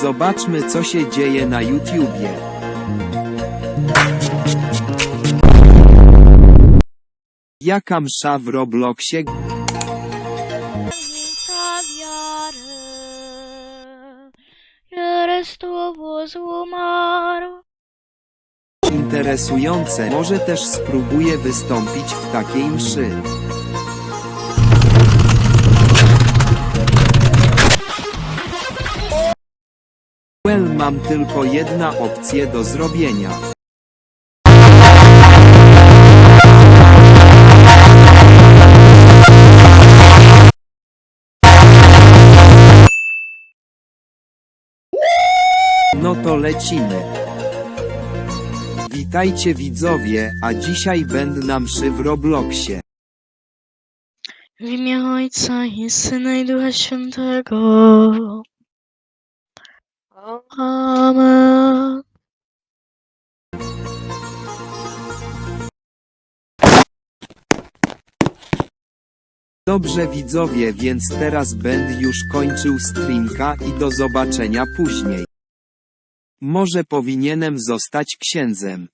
Zobaczmy co się dzieje na YouTubie. Jaka msza w Robloxie? Interesujące, może też spróbuję wystąpić w takiej mszy. Well, mam tylko jedna opcję do zrobienia. No to lecimy. Witajcie widzowie, a dzisiaj będę na mszy w Robloxie. W imię Ojca i Syna i Ducha Świętego. Amen. Dobrze widzowie, więc teraz będę już kończył streamka i do zobaczenia później. Może powinienem zostać księdzem.